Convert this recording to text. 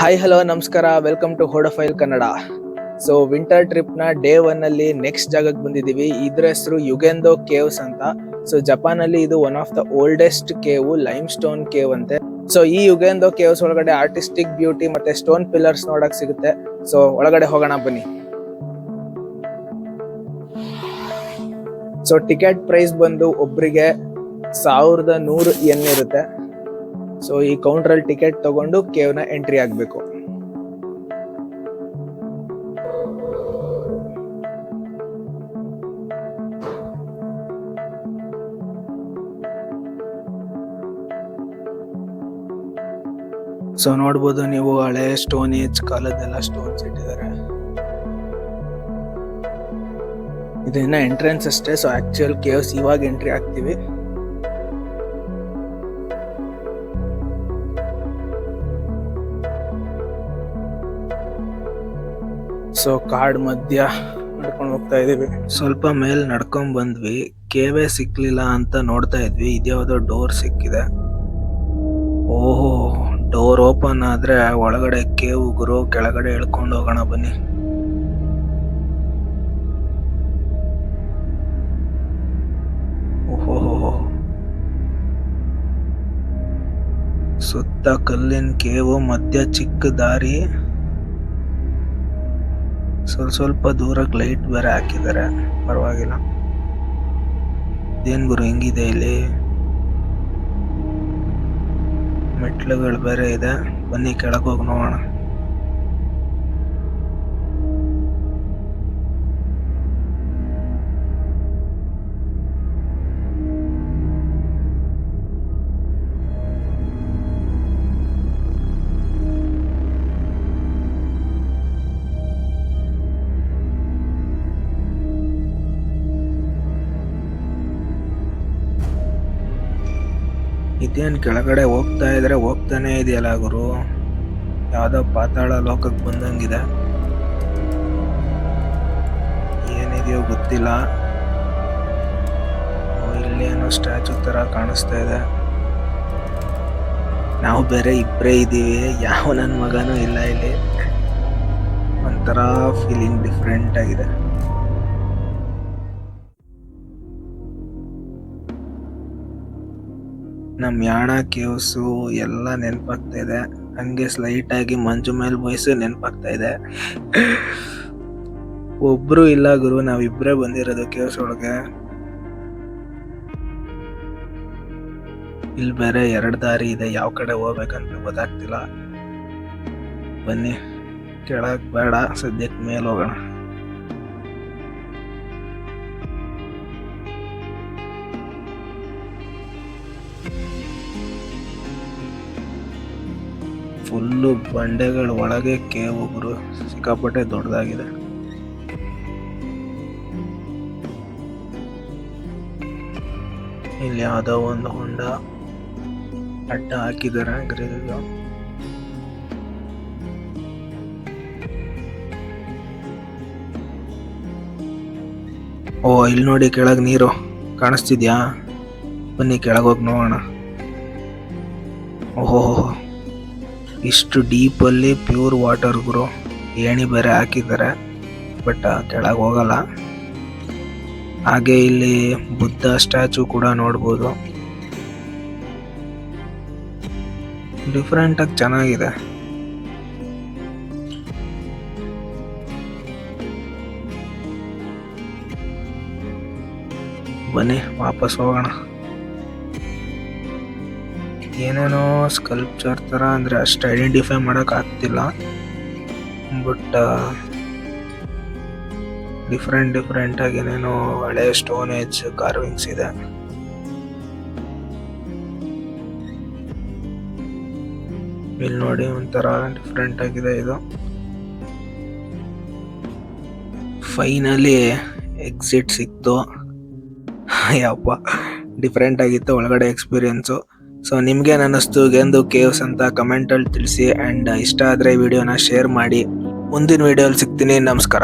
Hi hello ನಮಸ್ಕಾರ. Welcome to ಹೋಡಫೈಲ್ Kannada so winter ಟ್ರಿಪ್ನ day one ಅಲ್ಲಿ ನೆಕ್ಸ್ಟ್ ಜಾಗಕ್ಕೆ ಬಂದಿದೀವಿ ಇದ್ರ ಹೆಸರು ಯುಗೆಂದೋ ಕೇವ್ಸ್ ಅಂತ. ಸೊ ಜಪಾನ್ ಅಲ್ಲಿ ಇದು one of the oldest cave limestone cave ಅಂತೆ. ಸೊ ಈ ಯುಗೆಂದೋ ಕೇವ್ಸ್ ಒಳಗಡೆ ಆರ್ಟಿಸ್ಟಿಕ್ ಬ್ಯೂಟಿ ಮತ್ತೆ ಸ್ಟೋನ್ ಪಿಲ್ಲರ್ಸ್ ನೋಡಕ್ ಸಿಗುತ್ತೆ. ಸೊ ಒಳಗಡೆ ಹೋಗೋಣ, ಬನ್ನಿ. ಸೊ ಟಿಕೆಟ್ ಪ್ರೈಸ್ ಬಂದು ಒಬ್ರಿಗೆ ಸಾವಿರದ ನೂರು ಎನ್ ಇರುತ್ತೆ. ಸೊ ಈ ಕೌಂಟರ್ ಅಲ್ಲಿ ಟಿಕೆಟ್ ತಗೊಂಡು ಕೇವ್ನ ಎಂಟ್ರಿ ಆಗ್ಬೇಕು. ಸೊ ನೋಡ್ಬೋದು ನೀವು ಹಳೆ ಸ್ಟೋನ್ ಏಜ್ ಕಾಲದೆಲ್ಲ ಸ್ಟೋನ್ಸ್ ಇಟ್ಟಿದ್ದಾರೆ ಇದನ್ನ ಎಂಟ್ರೆನ್ಸ್ ಅಷ್ಟೇ. ಸೊ ಆಕ್ಚುಯಲ್ ಕೇವ್ಸ್ ಇವಾಗ ಎಂಟ್ರಿ ಆಗ್ತೀವಿ. ಸೊ ಕಾಡ್ ಮಧ್ಯ ನಡ್ಕೊಂಡು ಹೋಗ್ತಾ ಇದೀವಿ ಸ್ವಲ್ಪ ಮೇಲ್ ನಡ್ಕೊಂಡ್ ಬಂದ್ವಿ. ಕೇವೆ ಸಿಕ್ಲಿಲ್ಲ ಅಂತ ನೋಡ್ತಾ ಇದ್ವಿ. ಇದ್ಯಾವುದೋ ಡೋರ್ ಸಿಕ್ಕಿದೆ. ಓಹೋ ಡೋರ್ ಓಪನ್ ಆದ್ರೆ ಒಳಗಡೆ ಕೇವ್ ಗುರು, ಕೆಳಗಡೆ ಇಳ್ಕೊಂಡು ಹೋಗೋಣ ಬನ್ನಿ. ಓಹೋ ಸುತ್ತ ಕಲ್ಲಿನ ಕೇವು, ಮಧ್ಯ ಚಿಕ್ಕ ದಾರಿ. ಸ್ವಲ್ಪ ಸ್ವಲ್ಪ ದೂರಕ್ಕೆ ಲೈಟ್ ಬೇರೆ ಹಾಕಿದ್ದಾರೆ. ಪರವಾಗಿಲ್ಲ. ಇದೇನ್ ಗುರು, ಹೆಂಗಿದೆ ಇಲ್ಲಿ? ಮೆಟ್ಲುಗಳು ಬೇರೆ ಇದೆ. ಬನ್ನಿ ಕೆಳಗೆ ಹೋಗಿ ನೋಡೋಣ. ಇದೇನ್ ಕೆಳಗಡೆ ಹೋಗ್ತಾ ಇದ್ರೆ ಹೋಗ್ತಾನೆ ಇದೆಯಲ್ಲ ಗುರು? ಯಾವುದೋ ಪಾತಾಳ ಲೋಕಕ್ಕೆ ಬಂದಂಗಿದೆ. ಏನಿದೆಯೋ ಗೊತ್ತಿಲ್ಲ. ಇಲ್ಲಿ ಏನೋ ಸ್ಟ್ಯಾಚು ತರ ಕಾಣಿಸ್ತಾ ಇದೆ. ನಾವು ಬೇರೆ ಇಬ್ಬರೇ ಇದ್ದೀವಿ. ಯಾವ ನನ್ನ ಮಗನೂ ಇಲ್ಲ ಇಲ್ಲಿ. ಒಂಥರ ಫೀಲಿಂಗ್ ಡಿಫ್ರೆಂಟ್ ಆಗಿದೆ. ನಮ್ ಯಾಣ, ಕೇವ್ಸು ಎಲ್ಲ ನೆನಪಾಗ್ತಾ ಇದೆ ಹಂಗೆ ಸ್ಲೈಟ್ ಆಗಿ ಮಂಜು ಮೇಲ್ ಬಾಯ್ಸು ನೆನಪಾಗ್ತಾ ಇದೆ ಒಬ್ರು ಇಲ್ಲ ಗುರು, ನಾವಿಬ್ರೇ ಬಂದಿರೋದು ಕೇವ್ಸ್ ಒಳಗೆ. ಇಲ್ಲಿ ಬೇರೆ ಎರಡು ದಾರಿ ಇದೆ, ಯಾವ ಕಡೆ ಹೋಗ್ಬೇಕಂತ ಗೊತ್ತಾಗ್ತಿಲ್ಲ. ಬನ್ನಿ ಕೆಳಕ್ಕೆ ಬೇಡ ಸದ್ಯಕ್ಕೆ ಮೇಲೆ ಹೋಗೋಣ. ಫುಲ್ಲು ಬಂಡೆಗಳ ಒಳಗೆ ಕೇವು ಒಬ್ರು ಸಿಕ್ಕಾಪಟ್ಟೆ ದೊಡ್ಡದಾಗಿದೆ. ಇಲ್ಲಿ ಯಾವುದೋ ಒಂದು ಹೊಂಡ ಅಡ್ಡ ಹಾಕಿದ್ದಾರೆ ಓ, ಇಲ್ಲಿ ನೋಡಿ ಕೆಳಗೆ ನೀರು. ಕಾಣಿಸ್ತಿದ್ಯಾ? ಬನ್ನಿ ಕೆಳಗೆ ಹೋಗಿ ನೋಡೋಣ. ಓಹೋ ಇಷ್ಟು ಡೀಪ್ ಅಲ್ಲಿ ಪ್ಯೂರ್ ವಾಟರ್ ಗುರು ಏಣಿ ಬೇರೆ ಹಾಕಿದ್ದಾರೆ, ಬಟ್ ಕೆಳಗೆ ಹೋಗಲ್ಲ. ಹಾಗೆ ಇಲ್ಲಿ ಬುದ್ಧ ಸ್ಟ್ಯಾಚು ಕೂಡ ನೋಡ್ಬೋದು. ಡಿಫ್ರೆಂಟಾಗಿ ಚೆನ್ನಾಗಿದೆ. ಬನ್ನಿ, ವಾಪಸ್ ಹೋಗೋಣ. ಏನೇನೋ ಸ್ಕಲ್ಪ್ಚರ್ ತರ ಅಂದ್ರೆ ಅಷ್ಟು ಐಡೆಂಟಿಫೈ ಮಾಡಕ್ ಆಗ್ತಿಲ್ಲ. ಬಟ್ ಡಿಫ್ರೆಂಟ್ ಡಿಫ್ರೆಂಟ್ ಆಗಿ ಏನೇನೋ ಹಳೆ ಸ್ಟೋನ್ ಏಜ್ ಕಾರ್ವಿಂಗ್ಸ್ ಇದೆ. ಇಲ್ಲಿ ನೋಡಿ ಒಂಥರ ಡಿಫ್ರೆಂಟ್ ಆಗಿದೆ ಇದು. ಫೈನಲಿ ಎಕ್ಸಿಟ್ ಸಿಕ್ತು. ಯಪ್ಪ ಡಿಫ್ರೆಂಟ್ ಆಗಿತ್ತು ಒಳಗಡೆ ಎಕ್ಸ್ಪೀರಿಯನ್ಸು ಸೊ ನಿಮಗೆ ಅನ್ನಿಸ್ತು ಗೆಂದು ಕೇವ್ಸ್ ಅಂತ ಕಮೆಂಟಲ್ಲಿ ತಿಳಿಸಿ ಆ್ಯಂಡ್ ಇಷ್ಟ ಆದರೆ ವಿಡಿಯೋನ ಶೇರ್ ಮಾಡಿ. ಮುಂದಿನ ವಿಡಿಯೋಲಿ ಸಿಗ್ತೀನಿ. ನಮಸ್ಕಾರ.